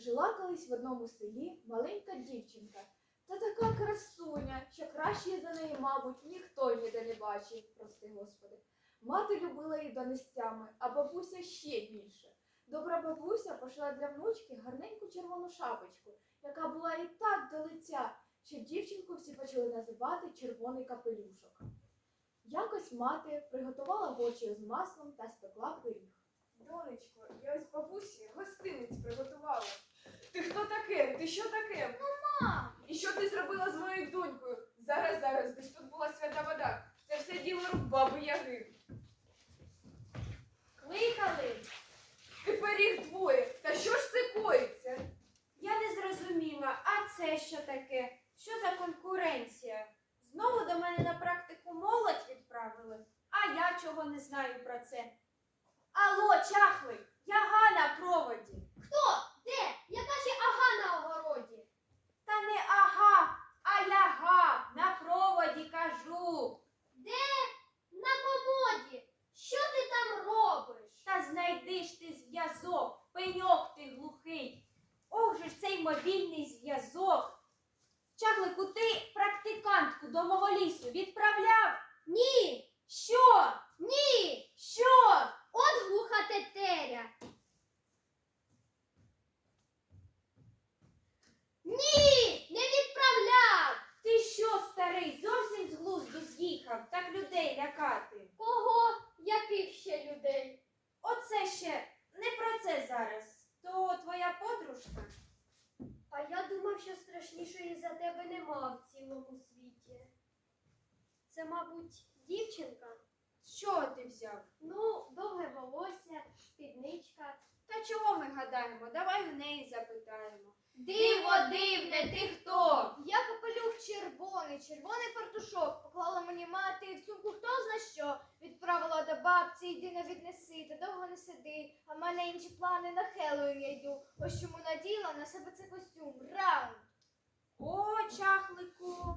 Жила колись в одному селі маленька дівчинка. Та така красуня, що краще за неї, мабуть, ніхто ніде не бачив, прости господи. Мати любила її донестями, а бабуся ще більше. Добра бабуся пошила для внучки гарненьку червону шапочку, яка була і так до лиця, що дівчинку всі почали називати червоний капелюшок. Якось мати приготувала гочі з маслом та спекла пиріг. Донечко, я ось бабусі гостиниць приготувала. Ти хто таке? Ти що таке? Ну, Мам! І що ти зробила з моєю донькою? Зараз, зараз, десь тут була свята вода. Це все діло рук баби Яги. Кликали? Ти пиріг двоє. Та що ж це коїться? Я не зрозуміла, а це що таке? Що за конкуренція? Знову до мене на практику молодь відправили, а я чого не знаю про це. Алло, чахлик, яга на проводі. Хто? Де? Яка ще ага на огороді? Та не ага, а яга на проводі кажу. Де? На комоді. Що ти там робиш? Та знайди ж ти пеньок ти глухий. Ох же ж цей мобільний зв'язок. Чаглику, ти практикантку до мого лісу відправляв? Ні! Що? Ні! Що? От глуха тетеря. Ні! Не відправляв! Ти що, старий, зовсім з глузду з'їхав, так людей лякати? Кого? Яких ще людей? Оце ще не про це зараз. То твоя подружка? А я думав, що страшнішої за тебе нема в цілому світі. Це, мабуть, дівчинка? Що ти взяв? Ну, довге волосся, спідничка. Та чого ми гадаємо? Давай в неї запитаємо. Диво дивне, ти хто? Я капелюх червоний, червоний фартушок. Поклала мені мати в сумку хто зна що. Відправила до бабці, йди не віднеси, та довго не сиди. А в мене інші плани на Хеллоуін я йду. Ось чому наділа на себе цей костюм. Раунд. О, чахлику,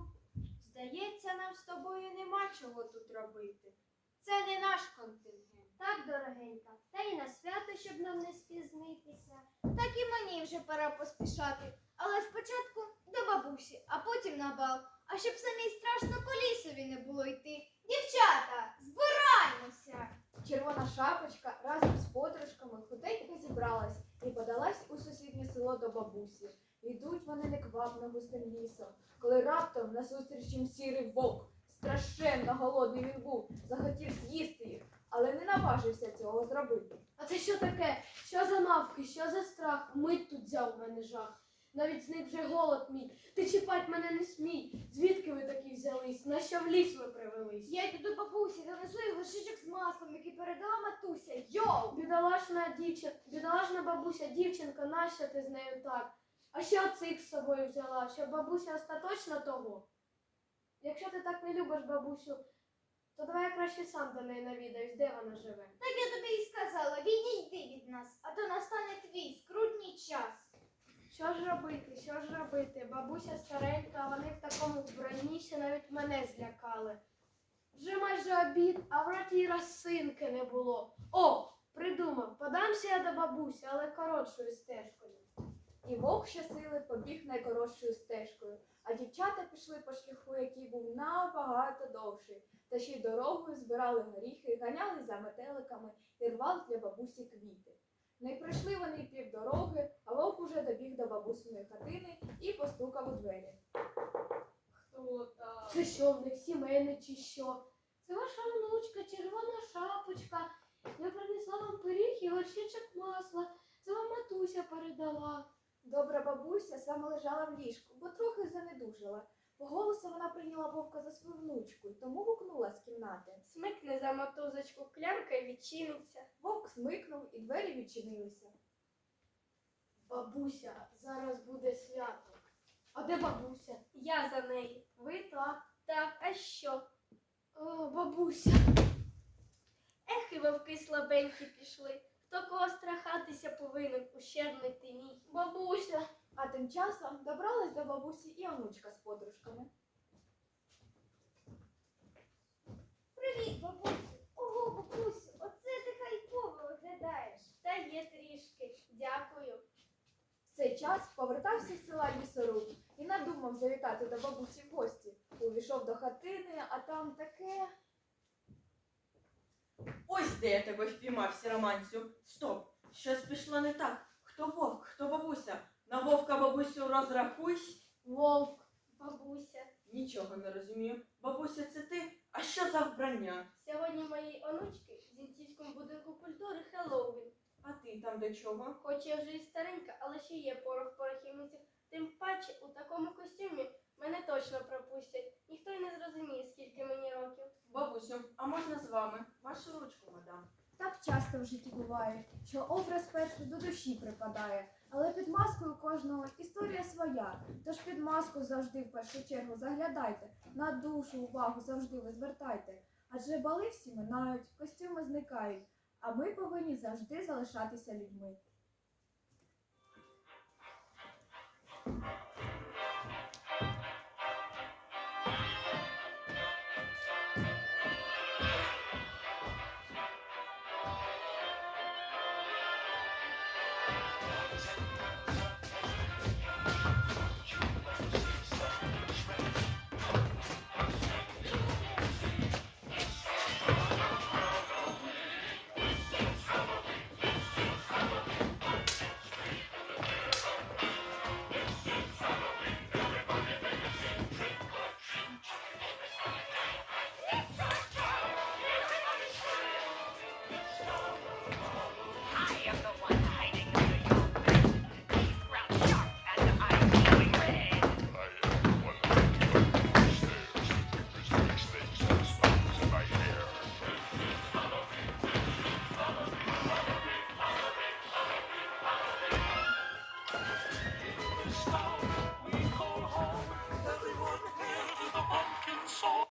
здається, нам з тобою нема чого тут робити. Це не наш контингент. Так, дорогенька, та й на свято, щоб нам не спізнитися. Так і мені вже пора поспішати. Але спочатку до бабусі, а потім на бал. А щоб самій страшно по лісові не було йти. Дівчата, збираймося! Червона шапочка разом з подружками худенько зібралась і подалась у сусіднє село до бабусі. Йдуть вони неквапно густим лісом, коли раптом назустріч їм сірий вовк. Страшенно голодний він був, захотів з'їсти їх, але не наважився цього зробити. А це що таке? Що за мавки? Що за страх? Мить тут взяв мене жах. Навіть зник вже голод мій. Ти чіпать мене не смій. Звідки ви такі взялись? На що в ліс ви привелись? Я йду до бабусі, донесу їй горшичок з маслом, який передала матуся. Йоу! Бідолашна дівчина, бідолашна бабуся, дівчинка, нащо ти з нею так? А що цих з собою взяла? Щоб бабуся остаточно того? Якщо ти так не любиш бабусю, то давай я краще сам до неї навідаюсь, де вона живе. Так я тобі і сказала, відійди від нас, а то настане твій скрутній час. Що ж робити? Що ж робити? Бабуся старенька, а вони в такому вбранні, що навіть мене злякали. Вже майже обід, а в роті росинки не було. О, придумав, подамся я до бабусі, але коротшою стежкою. І вовк щосили побіг найкоротшою стежкою, а дівчата пішли по шляху, який був набагато довший, та ще й дорогою збирали горіхи, ганяли за метеликами і рвали для бабусі квіти. Не пройшли вони півдороги, а вовк уже добіг до бабусиної хатини і постукав у двері. Хто там? Це що, в них сімейне чи що? Це ваша внучка, червона шапочка. Я принесла вам пиріг і горщичок масла. Це вам матуся передала. Добра бабуся саме лежала в ліжку, бо трохи занедужала. По голосу вона прийняла вовка за свою внучку, і тому гукнула з кімнати. Смикне за мотузочку клямка і відчиниться. Вовк смикнув і двері відчинилися. Бабуся, зараз буде свято. А де бабуся? Я за нею. Ви так. Так, а що? О, бабуся. Ех, і вовки слабенькі пішли. Хто кого страхатися повинен, ущербний ти мій. Бабуся. А тим часом добралась до бабусі і онучка з подружками. Привіт, бабусю! Ого, бабусю, оце ти хайпово виглядаєш. Та є трішки. Дякую. В цей час повертався з села лісоруб і надумав завітати до бабусі в гості. Увійшов до хатини, а там таке. Ось де я тебе впіймав, сіроманцю. Стоп! Щось пішло не так. Хто вовк, хто бабуся? На вовка бабусю розрахуйсь. Вовк, бабуся. Нічого не розумію. Бабуся, це ти? А що за вбрання? Сьогодні моїй онучки в Зінцівському будинку культури Хеллоуін. А ти там до чого? Хоч я вже і старенька, але ще є порох порохівниців. Тим паче у такому костюмі мене точно пропустять. Ніхто й не зрозуміє, скільки мені. Бабусю, а можна з вами? Вашу ручку, мадам. Так часто в житті буває, що образ перший до душі припадає, але під маскою кожного історія своя. Тож під маску завжди в першу чергу заглядайте, на душу увагу завжди ви звертайте. Адже бали всі минають, костюми зникають, а ми повинні завжди залишатися людьми. Yeah.